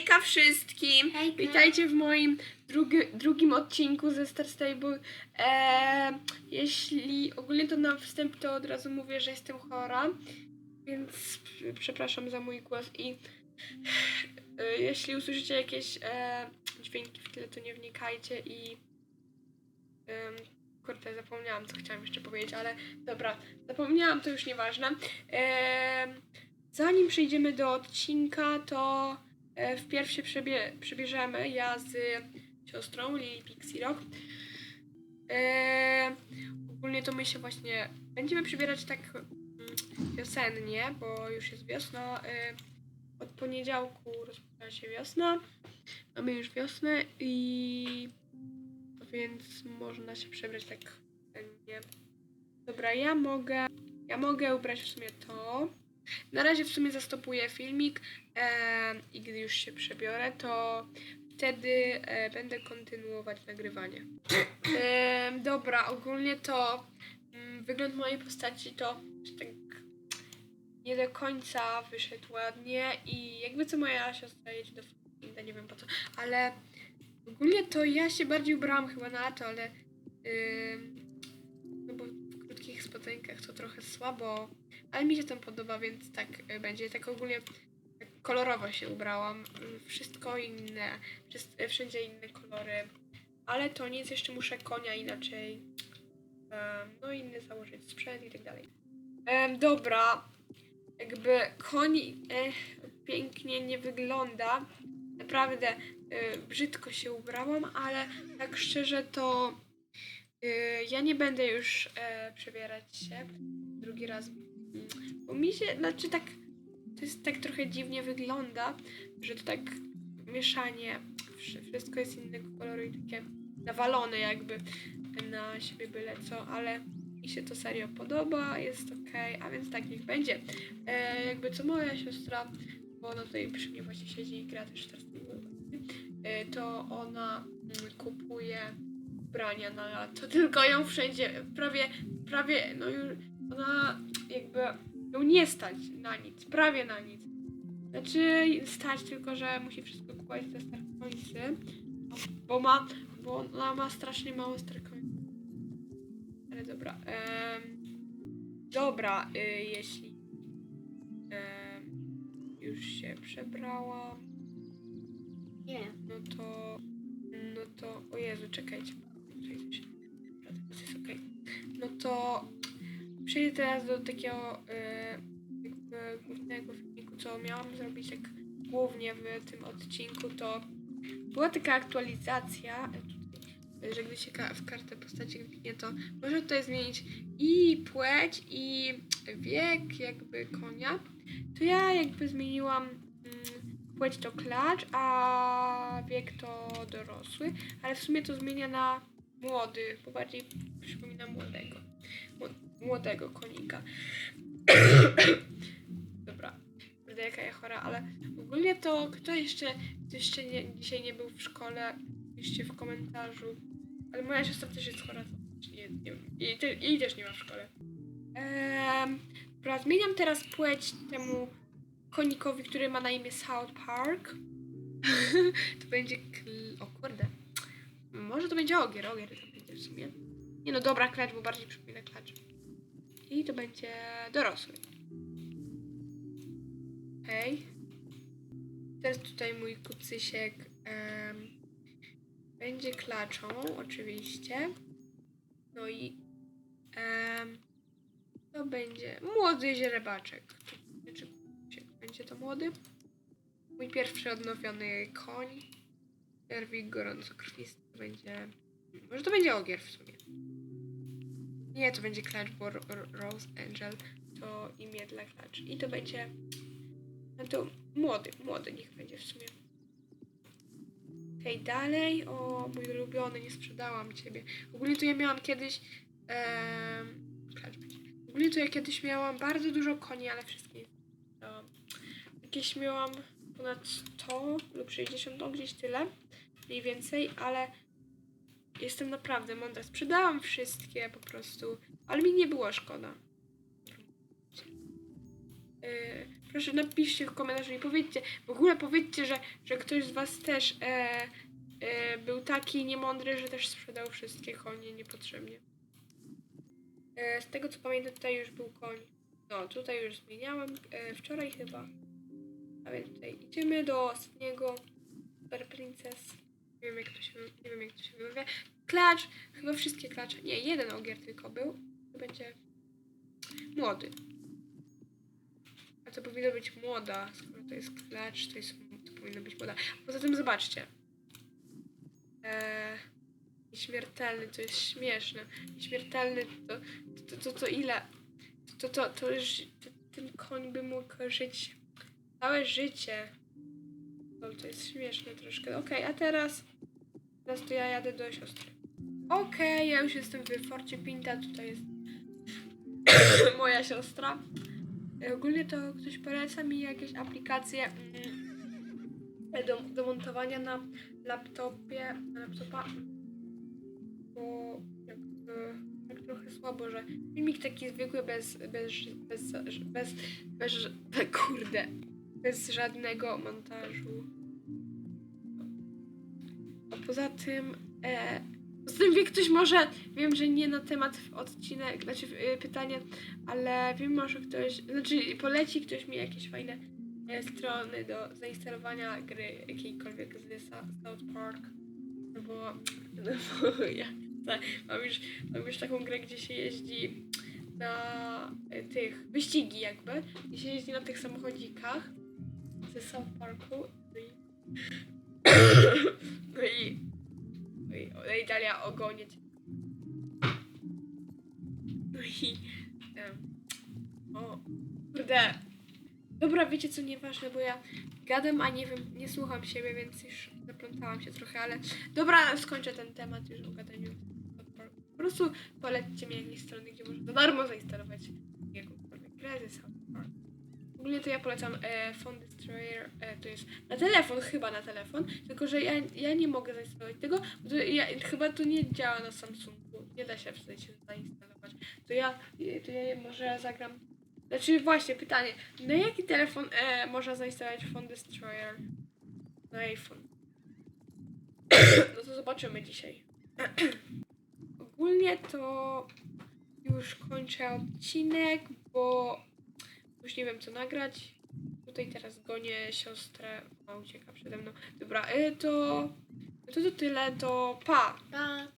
Hejka wszystkim! Hejka. Witajcie w moim drugi, drugim odcinku ze Star Stable. Eee, jeśli ogólnie to na wstęp to od razu mówię, że jestem chora, więc przepraszam za mój głos i e, jeśli usłyszycie jakieś e, dźwięki w tle, to nie wnikajcie i em, kurde, zapomniałam co chciałam jeszcze powiedzieć, ale dobra, zapomniałam, to już nieważne. Em, Zanim przejdziemy do odcinka, to e, wpierw się przebie, przebierzemy ja z siostrą Lili Pixie Rock. E, ogólnie to my się właśnie będziemy przebierać tak mm, wiosennie, bo już jest wiosna. E, od poniedziałku rozpoczyna się wiosna. Mamy już wiosnę i więc można się przebrać tak wiosennie. Dobra, ja mogę ja mogę ubrać w sumie to. Na razie w sumie zastopuję filmik e, i gdy już się przebiorę, to wtedy e, będę kontynuować nagrywanie. E, dobra, ogólnie to mm, wygląd mojej postaci to tak nie do końca wyszedł ładnie i jakby co moja siostra jedzie do nie wiem po co, ale ogólnie to ja się bardziej ubrałam chyba na to, ale no bo w krótkich spodenkach to trochę słabo, ale mi się tam podoba, więc tak y, będzie. Tak ogólnie kolorowo się ubrałam. y, Wszystko inne, y, wszędzie inne kolory. Ale to nic, jeszcze muszę konia inaczej. No inny założyć sprzęt i tak dalej. Dobra, jakby koń e, pięknie nie wygląda. Naprawdę brzydko się ubrałam, ale tak szczerze to ja nie będę już e, przebierać się drugi raz. Bo mi się, znaczy tak, to jest tak trochę dziwnie wygląda, że to tak mieszanie, wszy- wszystko jest innego koloru i takie nawalone jakby na siebie byle co, ale mi się to serio podoba, jest okej, a więc tak niech będzie. E, jakby co moja siostra, bo ona tutaj przy mnie właśnie siedzi i gra też teraz e, to ona mm, kupuje ubrania na to tylko ją wszędzie, prawie, prawie, no już ona jakby ją nie stać na nic, prawie na nic. Znaczy stać, tylko że musi wszystko kupować te starkońcy, bo ma, bo ona ma strasznie mało starkońców. Ale dobra, em, dobra, y, jeśli em, już się przebrałam, Nie. no to, no to, o Jezu, czekajcie. Jest okej. No to przejdę teraz do takiego e, jakby głównego filmiku, co miałam zrobić tak głównie w tym odcinku, to była taka aktualizacja, e, tutaj, że gdy się ka- w kartę postaci kliknie, to może tutaj zmienić i płeć, i wiek jakby konia. To ja jakby zmieniłam mm, płeć to klacz, a wiek to dorosły, ale w sumie to zmienia na młody, bo bardziej przypomina młodego. Mło- Młodego konika. Dobra, będę jaka ja chora, ale ogólnie to kto jeszcze, kto jeszcze nie, dzisiaj nie był w szkole, piszcie w komentarzu. Ale moja siostra też jest chora, to nie, nie, jej, te, jej też nie ma w szkole. Dobra, zmieniam teraz płeć temu konikowi, który ma na imię South Park. to będzie kl... O kurde. Może to będzie ogier, ogier to będzie w sumie. Nie no, dobra klacz, bo bardziej przypomina klacz. I to będzie dorosły. Hej. Teraz tutaj mój kucysiek em, będzie klaczą, oczywiście. No i em, to będzie młody źrebaczek. Czy czy będzie to młody? Mój pierwszy odnowiony koń. Erwik gorącokrwisty to będzie... Może to będzie ogier w sumie. Nie, to będzie Clutch, bo Ro- Ro- Rose Angel to imię dla Clutch. I to będzie... No to młody, młody niech będzie w sumie. Okej, dalej. O, mój ulubiony, nie sprzedałam ciebie. Ogólnie to ja miałam kiedyś... em, Clutch będzie. Ogólnie to ja kiedyś miałam bardzo dużo koni, ale wszystkie to jakieś miałam ponad 100 lub 60, no gdzieś tyle, mniej więcej, ale jestem naprawdę mądra. Sprzedałam wszystkie po prostu, ale mi nie było szkoda. Yy, proszę napiszcie w komentarzu i powiedzcie, w ogóle powiedzcie, że, że ktoś z was też e, e, był taki niemądry, że też sprzedał wszystkie konie niepotrzebnie. E, z tego co pamiętam, tutaj już był koń. No, tutaj już zmieniałem, e, wczoraj chyba. A więc tutaj idziemy do ostatniego Super Princess. Nie wiem jak to się, nie wiem jak to się wymawia. Klacz, chyba wszystkie klacze. Nie, jeden ogier tylko był. To będzie młody. A to powinno być młoda. Skoro to jest klacz, to, jest, to powinno być młoda. Poza tym zobaczcie. Eee, nieśmiertelny, to jest śmieszne. Nieśmiertelny to, to, to, to ile? To, to, to to, ten koń by mógł żyć całe życie. No, to jest śmieszne troszkę. Okej, a teraz teraz to ja jadę do siostry. Okej, ja już jestem w Forcie Pinta, tutaj jest moja siostra. E, Ogólnie to ktoś poleca mi jakieś aplikacje mm, do, do montowania na laptopie, na laptopa, bo e, tak trochę słabo, że filmik taki zwykły bez, bez, bez, bez, bez, bez kurde, bez żadnego montażu. Poza tym, e, poza tym wie ktoś może, wiem, że nie na temat odcinek, znaczy e, pytanie, ale wiem może ktoś, znaczy poleci ktoś mi jakieś fajne e, strony do zainstalowania gry jakiejkolwiek z South Park, no bo, no bo ja mam już, mam już taką grę, gdzie się jeździ na e, tych wyścigi jakby, gdzie się jeździ na tych samochodzikach ze South Parku no i no i no i, no i Dalia ogonie cię. No i em, o kurde. Dobra wiecie co nieważne bo ja gadam a nie wiem nie słucham siebie więc już zaplątałam się trochę ale dobra skończę ten temat już o gadaniu. Po prostu polećcie mi jakieś strony gdzie można za darmo zainstalować jakąkolwiek grę ze Ogólnie to ja polecam e, Phone Destroyer, e, to jest na telefon, chyba na telefon, tylko że ja, ja nie mogę zainstalować tego, bo to ja, chyba to nie działa na Samsungu, nie da się w sensie zainstalować. To ja, to ja może zagram, znaczy właśnie pytanie, na jaki telefon e, można zainstalować Phone Destroyer? Na iPhone. no to zobaczymy dzisiaj. Ogólnie to już kończę odcinek, bo już nie wiem co nagrać. Tutaj teraz gonię siostrę. O, ucieka przede mną. Dobra, y, to. To to tyle, to pa! Pa.